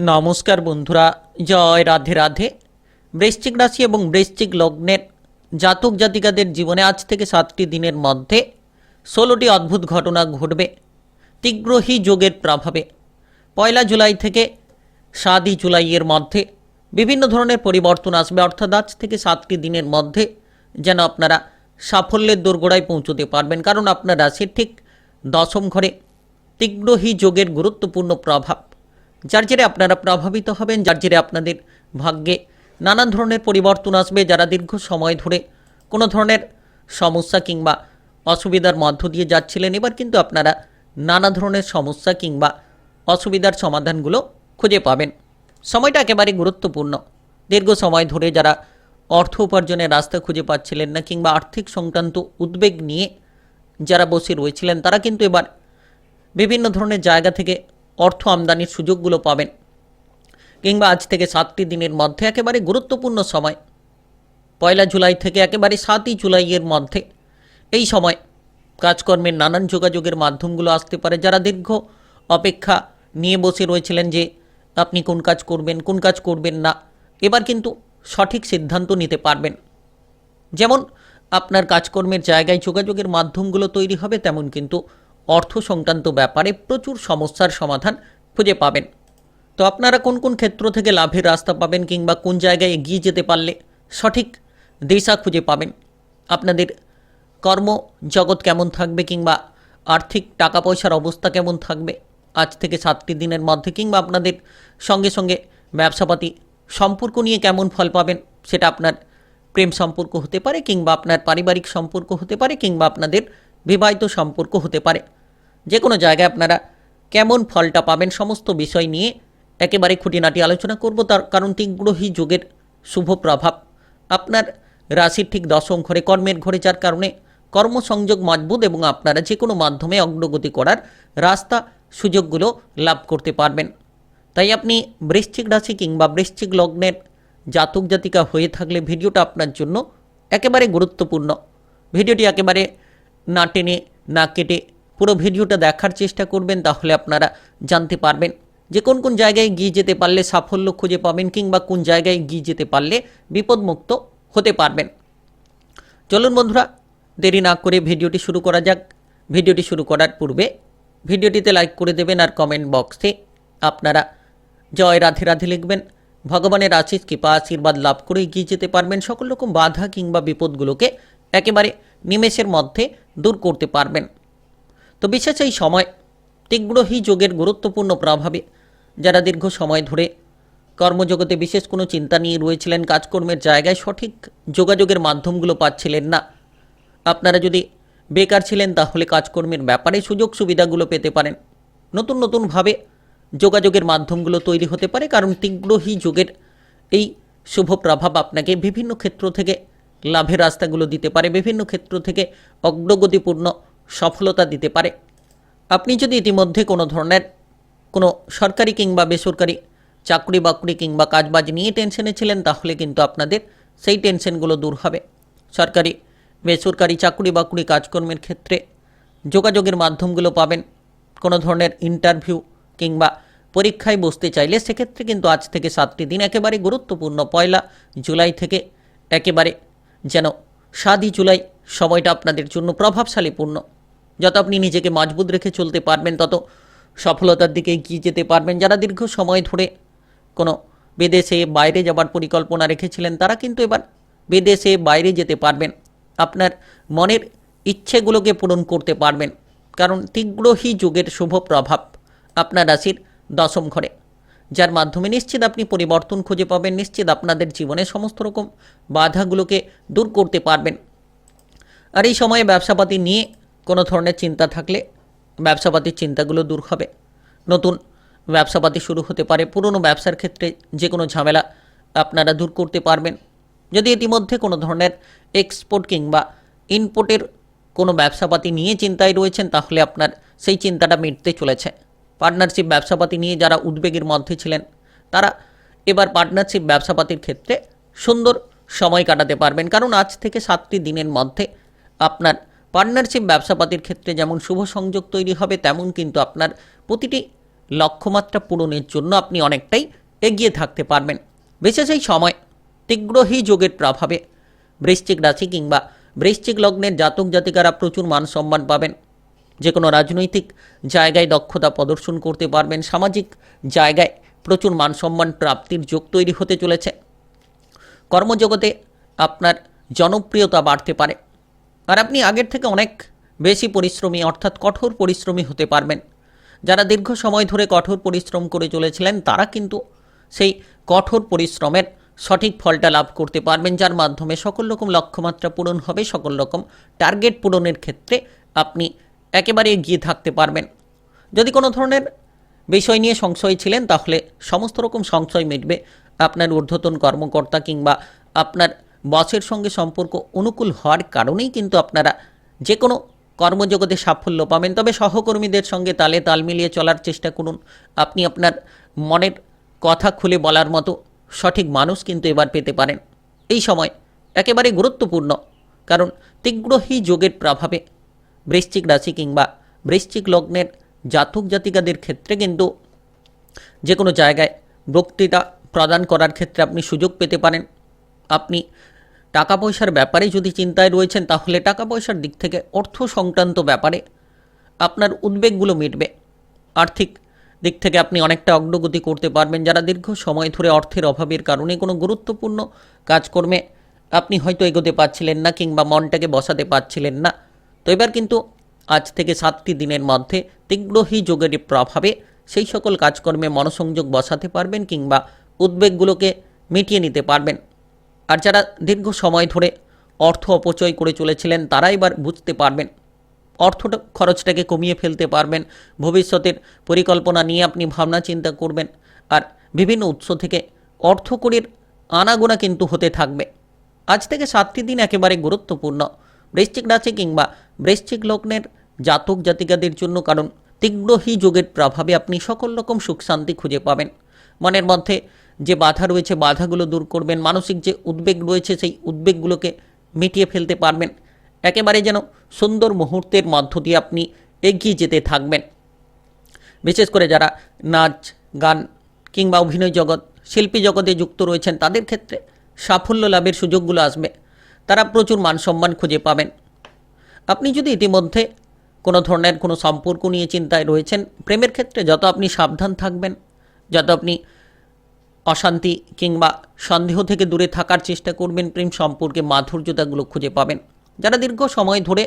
নমস্কার বন্ধুরা, জয় রাধে রাধে। বৃশ্চিক রাশি এবং বৃশ্চিক লগ্নের জাতক জাতিকাদের জীবনে আজ থেকে সাতটি দিনের মধ্যে ষোলোটি অদ্ভুত ঘটনা ঘটবে তীব্রহী যোগের প্রভাবে। পয়লা জুলাই থেকে সাতই জুলাইয়ের মধ্যে বিভিন্ন ধরনের পরিবর্তন আসবে, অর্থাৎ আজ থেকে সাতটি দিনের মধ্যে যেন আপনারা সাফল্যের দোরগোড়ায় পৌঁছতে পারবেন, কারণ আপনার রাশির ঠিক দশম ঘরে তীব্রহী যোগের গুরুত্বপূর্ণ প্রভাব। যার জেরে আপনারা প্রভাবিত হবেন, যার জেরে আপনাদের ভাগ্যে নানান ধরনের পরিবর্তন আসবে যারা দীর্ঘ সময় ধরে কোনো ধরনের সমস্যা কিংবা অসুবিধার মধ্য দিয়ে যাচ্ছিলেন। এবার কিন্তু আপনারা নানা ধরনের সমস্যা কিংবা অসুবিধার সমাধানগুলো খুঁজে পাবেন। সময়টা একেবারে গুরুত্বপূর্ণ। দীর্ঘ সময় ধরে যারা অর্থ উপার্জনের রাস্তা খুঁজে পাচ্ছিলেন না কিংবা আর্থিক সংক্রান্ত উদ্বেগ নিয়ে যারা বসে রয়েছিলেন, তারা কিন্তু এবার বিভিন্ন ধরনের জায়গা থেকে অর্থ আমদানির সুযোগগুলো পাবেন। কিংবা আজ থেকে সাতটি দিনের মধ্যে একেবারে গুরুত্বপূর্ণ সময়। পয়লা জুলাই থেকে একেবারে সাতই জুলাইয়ের মধ্যে এই সময় কাজকর্মের নানান যোগাযোগের মাধ্যমগুলো আসতে পারে যারা দীর্ঘ অপেক্ষা নিয়ে বসে রয়েছিলেন যে আপনি কোন কাজ করবেন, কোন কাজ করবেন না, এবার কিন্তু সঠিক সিদ্ধান্ত নিতে পারবেন। যেমন আপনার কাজকর্মের জায়গায় যোগাযোগের মাধ্যমগুলো তৈরি হবে, তেমন কিন্তু অর্থ সংক্রান্ত ব্যাপারে প্রচুর সমস্যার সমাধান খুঁজে পাবেন। তো আপনারা কোন কোন ক্ষেত্র থেকে লাভের রাস্তা পাবেন কিংবা কোন জায়গায় এগিয়ে যেতে পারলে সঠিক দিশা খুঁজে পাবেন? আপনাদের কর্ম জগৎ কেমন থাকবে কিংবা আর্থিক টাকা পয়সার অবস্থা কেমন থাকবে? আজ থেকে সাতটি দিনের মধ্যে কিংবা আপনাদের সঙ্গে সঙ্গে ব্যবসাপাতি সম্পর্ক নিয়ে কেমন ফল পাবেন সেটা আপনার প্রেম সম্পর্ক হতে পারে কিংবা আপনার পারিবারিক সম্পর্ক হতে পারে কিংবা আপনাদের বিবাহিত সম্পর্ক হতে পারে। যে কোনো জায়গায় আপনারা কেমন ফলটা পাবেন সমস্ত বিষয় নিয়ে একেবারে খুঁটিনাটি আলোচনা করব। তার কারণ তীব্রহী যুগের শুভ প্রভাব আপনার রাশির ঠিক দশম ঘরে কর্মের ঘরে, যার কারণে কর্মসংযোগ মজবুত এবং আপনারা যে কোনো মাধ্যমে অগ্রগতি করার রাস্তা সুযোগগুলো লাভ করতে পারবেন। তাই আপনি বৃশ্চিক রাশি কিংবা বৃশ্চিক লগ্নের জাতক জাতিকা হয়ে থাকলে ভিডিওটা আপনার জন্য একেবারে গুরুত্বপূর্ণ। ভিডিওটি একেবারে না টেনে না কেটে পুরো ভিডিওটা দেখার চেষ্টা করবেন, তাহলে আপনারা জানতে পারবেন যে কোন কোন জায়গায় গিয়ে যেতে পারলে সাফল্য খুঁজে পাবেন কিংবা কোন জায়গায় গিয়ে যেতে পারলে বিপদমুক্ত হতে পারবেন। চলুন বন্ধুরা, দেরি না করে ভিডিওটি শুরু করা যাক। ভিডিওটি শুরু করার পূর্বে ভিডিওটিতে লাইক করে দেবেন আর কমেন্ট বক্সে আপনারা জয় রাধে রাধে লিখবেন। ভগবানের আশিস কৃপা, আশীর্বাদ লাভ করে এগিয়ে যেতে পারবেন। সকল রকম বাধা কিংবা বিপদগুলোকে একেবারে নিমেষের মধ্যে দূর করতে পারবেন। তো বিশেষ এই সময় তীব্রহী যোগের গুরুত্বপূর্ণ প্রভাবে যারা দীর্ঘ সময় ধরে কর্মজগতে বিশেষ কোনো চিন্তা নিয়ে রয়েছিলেন, কাজকর্মের জায়গায় সঠিক যোগাযোগের মাধ্যমগুলো পাচ্ছিলেন না। আপনারা যদি বেকার ছিলেন, তাহলে কাজকর্মের ব্যাপারে সুযোগ সুবিধাগুলো পেতে পারেন। নতুন নতুনভাবে যোগাযোগের মাধ্যমগুলো তৈরি হতে পারে, কারণ তীব্রহী যুগের এই শুভ প্রভাব আপনাকে বিভিন্ন ক্ষেত্র থেকে লাভের রাস্তাগুলো দিতে পারে, বিভিন্ন ক্ষেত্র থেকে অগ্রগতিপূর্ণ সফলতা দিতে পারে। আপনি যদি ইতিমধ্যে কোনো ধরনের কোনো সরকারি কিংবা বেসরকারি চাকরি বাকরি কিংবা কাজবাজ নিয়ে টেনশনে ছিলেন, তাহলে কিন্তু আপনাদের সেই টেনশনগুলো দূর হবে। সরকারি, বেসরকারি চাকরি বাকরি কাজকর্মের ক্ষেত্রে যোগাযোগের মাধ্যমগুলো পাবেন। কোনো ধরনের ইন্টারভিউ কিংবা পরীক্ষায় বসতে চাইলে সেক্ষেত্রে কিন্তু আজ থেকে সাতটি দিন একেবারে গুরুত্বপূর্ণ। পয়লা জুলাই থেকে একেবারে যেন সাতই জুলাই সময়টা আপনাদের জন্য প্রভাবশালীপূর্ণ। যত আপনি নিজেকে মজবুত রেখে চলতে পারবেন, তত সফলতার দিকে এগিয়ে যেতে পারবেন। যারা দীর্ঘ সময় ধরে কোনো বিদেশে বাইরে যাবার পরিকল্পনা রেখেছিলেন, তারা কিন্তু এবার বিদেশে বাইরে যেতে পারবেন। আপনার মনের ইচ্ছেগুলোকে পূরণ করতে পারবেন। কারণ তীব্রহী যুগের শুভ প্রভাব আপনার রাশির দশম ঘরে, যার মাধ্যমে নিশ্চিত আপনি পরিবর্তন খুঁজে পাবেন, নিশ্চিত আপনাদের জীবনে সমস্ত রকম বাধাগুলোকে দূর করতে পারবেন। আর এই সময়ে ব্যবসাপাতি নিয়ে কোনো ধরনের চিন্তা থাকলে ব্যবসাপাতির চিন্তাগুলো দূর হবে। নতুন ব্যবসাপাতি শুরু হতে পারে, পুরনো ব্যবসার ক্ষেত্রে যে কোনো ঝামেলা আপনারা দূর করতে পারবেন। যদি ইতিমধ্যে কোনো ধরনের এক্সপোর্ট কিংবা ইনপোর্টের কোনো ব্যবসাপাতি নিয়ে চিন্তায় রয়েছেন, তাহলে আপনার সেই চিন্তাটা মিটতে চলেছে। পার্টনারশিপ ব্যবসাপাতি নিয়ে যারা উদ্বেগের মধ্যে ছিলেন, তারা এবার পার্টনারশিপ ব্যবসাপাতির ক্ষেত্রে সুন্দর সময় কাটাতে পারবেন। কারণ আজ থেকে সাতটি দিনের মধ্যে আপনার পার্টনারশিপ ব্যবসাপাতির ক্ষেত্রে যেমন শুভ সংযোগ তৈরি হবে, তেমন কিন্তু আপনার প্রতিটি লক্ষ্যমাত্রা পূরণের জন্য আপনি অনেকটাই এগিয়ে থাকতে পারবেন। বিশেষ এই সময় তীব্রহী যোগের প্রভাবে বৃশ্চিক রাশি কিংবা বৃশ্চিক লগ্নের জাতক জাতিকারা প্রচুর মান সম্মান পাবেন। যে কোনো রাজনৈতিক জায়গায় দক্ষতা প্রদর্শন করতে পারবেন, সামাজিক জায়গায় প্রচুর মান সম্মান প্রাপ্তির যোগ তৈরি হতে চলেছে। কর্মজগতে আপনার জনপ্রিয়তা বাড়তে পারে। আর আপনি আগের থেকে অনেক বেশি পরিশ্রমী, অর্থাৎ কঠোর পরিশ্রমী হতে পারবেন। যারা দীর্ঘ সময় ধরে কঠোর পরিশ্রম করে চলেছিলেন, তারা কিন্তু সেই কঠোর পরিশ্রমের সঠিক ফলটা লাভ করতে পারবেন, যার মাধ্যমে সকল রকম লক্ষ্যমাত্রা পূরণ হবে, সকল রকম টার্গেট পূরণের ক্ষেত্রে আপনি একেবারে এগিয়ে থাকতে পারবেন। যদি কোনো ধরনের বিষয় নিয়ে সংশয় ছিলেন, তাহলে সমস্ত রকম সংশয় মিটবে। আপনার ঊর্ধ্বতন কর্মকর্তা কিংবা আপনার বসের সঙ্গে সম্পর্ক অনুকূল হওয়ার কারণেই কিন্তু আপনারা যে কোনো কর্মজগতে সাফল্য পাবেন। তবে সহকর্মীদের সঙ্গে তালে তাল মিলিয়ে চলার চেষ্টা করুন। আপনি আপনার মনের কথা খুলে বলার মতো সঠিক মানুষ কিন্তু এবার পেতে পারেন। এই সময় একেবারে গুরুত্বপূর্ণ, কারণ তীব্রহী যোগের প্রভাবে বৃশ্চিক রাশি কিংবা বৃশ্চিক লগ্নের জাতক জাতিকাদের ক্ষেত্রে কিন্তু যে কোনো জায়গায় বক্তৃতা প্রদান করার ক্ষেত্রে আপনি সুযোগ পেতে পারেন। আপনি টাকা পয়সার ব্যাপারে যদি চিন্তায় রয়েছেন, তাহলে টাকা পয়সার দিক থেকে অর্থ সংক্রান্ত ব্যাপারে আপনার উদ্বেগগুলো মিটবে। আর্থিক দিক থেকে আপনি অনেকটা অগ্রগতি করতে পারবেন। যারা দীর্ঘ সময় ধরে অর্থের অভাবের কারণে কোনো গুরুত্বপূর্ণ কাজকর্মে আপনি হয়তো এগোতে পারছিলেন না কিংবা মনটাকে বসাতে পারছিলেন না। তো এবার কিন্তু আজ থেকে সাতটি দিনের মধ্যে তীব্রহী যোগের প্রভাবে সেই সকল কাজকর্মে মনোসংযোগ বসাতে পারবেন কিংবা উদ্বেগগুলোকে মিটিয়ে নিতে পারবেন। আর যারা দীর্ঘ সময় ধরে অর্থ অপচয় করে চলেছিলেন, তারা এবার বুঝতে পারবেন। অর্থটা, খরচটাকে কমিয়ে ফেলতে পারবেন। ভবিষ্যতের পরিকল্পনা নিয়ে আপনি ভাবনা চিন্তা করবেন। আর বিভিন্ন উৎস থেকে অর্থকরীর আনাগোনা কিন্তু হতে থাকবে। আজ থেকে সাতটি দিন একেবারে গুরুত্বপূর্ণ। বৃশ্চিক রাশি কিংবা বৃশ্চিক লগ্নের জাতক জাতিকাদের জন্য, কারণ তীব্রহী যোগের প্রভাবে আপনি সকল রকম সুখ শান্তি খুঁজে পাবেন। মনের মধ্যে যে বাধা রয়েছে, বাধাগুলো দূর করবেন, মানসিক যে উদ্বেগ রয়েছে, সেই উদ্বেগগুলোকে মিটিয়ে ফেলতে পারবেন। একেবারে যেন সুন্দর মুহূর্তের মধ্য দিয়ে আপনি এগিয়ে যেতে থাকবেন। বিশেষ করে যারা নাচ, গান কিংবা অভিনয় জগৎ, শিল্পী জগতে যুক্ত রয়েছেন, তাদের ক্ষেত্রে সাফল্য লাভের সুযোগগুলো আসবে। তারা প্রচুর মান সম্মান খুঁজে পাবেন। আপনি যদি ইতিমধ্যে কোনো ধরনের কোনো সম্পর্ক নিয়ে চিন্তায় রয়েছেন, প্রেমের ক্ষেত্রে যত আপনি সাবধান থাকবেন, যত আপনি অশান্তি কিংবা সন্দেহ থেকে দূরে থাকার চেষ্টা করবেন প্রেম সম্পর্কে মাধুর্যতাগুলো খুঁজে পাবেন। যারা দীর্ঘ সময় ধরে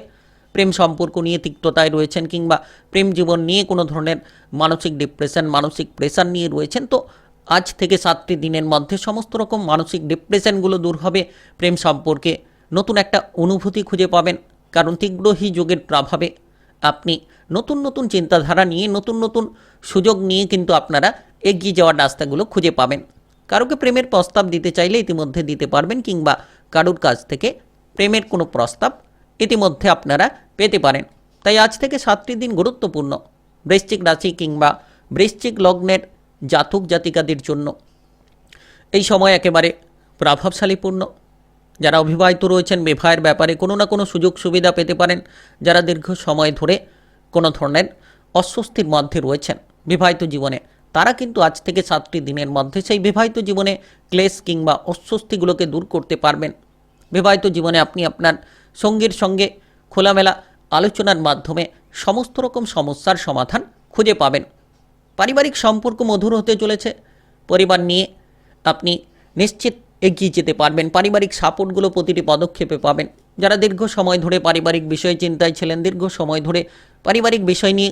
প্রেম সম্পর্ক নিয়ে তিক্ততায় রয়েছেন কিংবা প্রেম জীবন নিয়ে কোনো ধরনের মানসিক ডিপ্রেশন মানসিক প্রেশার নিয়ে রয়েছেন, তো আজ থেকে সাতটি দিনের মধ্যে সমস্ত রকম মানসিক ডিপ্রেশনগুলো দূর হবে। প্রেম সম্পর্কে নতুন একটা অনুভূতি খুঁজে পাবেন। কারণ তীব্রহী যোগের প্রভাবে আপনি নতুন নতুন চিন্তাধারা নিয়ে, নতুন নতুন সুযোগ নিয়ে কিন্তু আপনারা এগিয়ে যাওয়ার রাস্তাগুলো খুঁজে পাবেন। কারোকে প্রেমের প্রস্তাব দিতে চাইলে ইতিমধ্যে দিতে পারবেন কিংবা কারুর কাছ থেকে প্রেমের কোনো প্রস্তাব ইতিমধ্যে আপনারা পেতে পারেন। তাই আজ থেকে সাতটি দিন গুরুত্বপূর্ণ। বৃশ্চিক রাশি কিংবা বৃশ্চিক লগ্নের জাতক জাতিকাদের জন্য। এই সময় একেবারে প্রভাবশালীপূর্ণ। যারা অবিবাহিত রয়েছেন, বিবাহের ব্যাপারে কোনো না কোনো সুযোগ সুবিধা পেতে পারেন। যারা দীর্ঘ সময় ধরে কোনো ধরনের অস্বস্তির মধ্যে রয়েছেন। বিবাহিত জীবনে তারা কিন্তু আজ থেকে সাতটি দিনের মধ্যে সেই বিবাহিত জীবনে ক্লেশ কিংবা অস্বস্তিগুলোকে দূর করতে পারবেন। বিবাহিত জীবনে আপনি আপনার সঙ্গীর সঙ্গে খোলামেলা আলোচনার মাধ্যমে সমস্ত রকম সমস্যার সমাধান খুঁজে পাবেন। পারিবারিক সম্পর্ক মধুর হতে চলেছে। পরিবার নিয়ে আপনি নিশ্চিত এগিয়ে যেতে পারবেন। পারিবারিক সাপোর্টগুলো প্রতিটি পদক্ষেপে পাবেন। যারা দীর্ঘ সময় ধরে পারিবারিক বিষয় চিন্তায় ছিলেন, দীর্ঘ সময় ধরে পারিবারিক বিষয় নিয়ে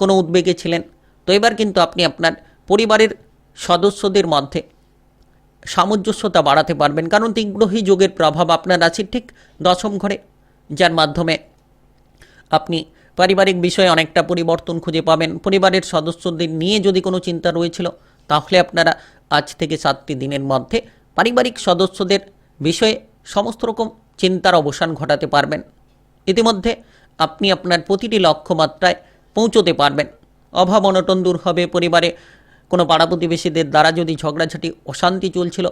কোনো উদ্বেগে ছিলেন, তো এবার কিন্তু আপনি আপনার পরিবারের সদস্যদের মধ্যে সামঞ্জস্যতা বাড়াতে পারবেন। কারণ তীব্রহী যোগের প্রভাব আপনার আছে ঠিক দশম ঘরে, যার মাধ্যমে আপনি পারিবারিক বিষয়ে অনেকটা পরিবর্তন খুঁজে পাবেন। পরিবারের সদস্যদের নিয়ে যদি কোনো চিন্তা রয়েছিল, তাহলে আপনারা আজ থেকে সাতটি দিনের মধ্যে পারিবারিক সদস্যদের বিষয়ে সমস্ত রকম চিন্তার অবসান ঘটাতে পারবেন। ইতিমধ্যে আপনি আপনার প্রতিটি লক্ষ্যমাত্রায় পৌঁছতে পারবেন। অভাব অনটন দূর হবে, পরিবারে কোনো পাড়া প্রতিবেশীদের দ্বারা যদি ঝগড়াঝাটি, অশান্তি চলছিল,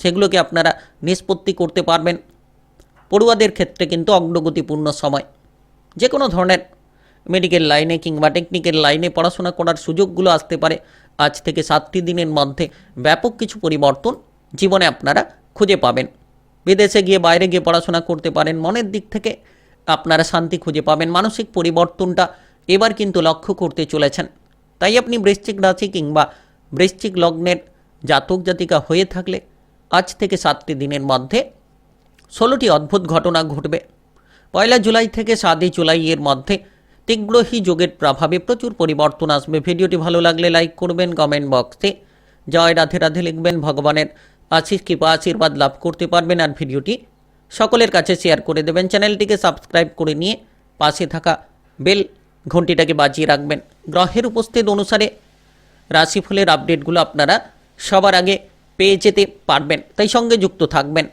সেগুলোকে আপনারা নিষ্পত্তি করতে পারবেন। পড়ুয়াদের ক্ষেত্রে কিন্তু অগ্রগতিপূর্ণ সময়। যে কোনো ধরনের মেডিকেল লাইনে কিংবা টেকনিক্যাল লাইনে পড়াশোনা করার সুযোগগুলো আসতে পারে। আজ থেকে সাতটি দিনের মধ্যে ব্যাপক কিছু পরিবর্তন জীবনে আপনারা খুঁজে পাবেন। বিদেশে গিয়ে বাইরে গিয়ে পড়াশোনা করতে পারেন, মনের দিক থেকে আপনারা শান্তি খুঁজে পাবেন, মানসিক পরিবর্তনটা এবার কিন্তু লক্ষ্য করতে চলেছেন। তাই আপনি বৃশ্চিক রাশি কিংবা বৃশ্চিক লগ্নের জাতক জাতিকা হয়ে থাকলে আজ থেকে সাতটি দিনের মধ্যে ষোলোটি অদ্ভুত ঘটনা ঘটবে। পয়লা জুলাই থেকে সাতই জুলাই এর মধ্যে তীব্রহী যোগের প্রভাবে প্রচুর পরিবর্তন আসবে। ভিডিওটি ভালো লাগলে লাইক করবেন, কমেন্ট বক্সে জয় রাধে রাধে লিখবেন, ভগবানের আশিস কৃপা আশীর্বাদ লাভ করতে পারবেন আর ভিডিওটি সকলের কাছে শেয়ার করে দেবেন। চ্যানেলটিকে সাবস্ক্রাইব করে নিয়ে পাশে থাকা বেল ঘন্টিটাকে বাজিয়ে রাখবেন। গ্রহের উপস্থিত অনুসারে রাশিফলের আপডেটগুলো আপনারা সবার আগে পেয়ে যেতে পারবেন। তাই সঙ্গে যুক্ত থাকবেন।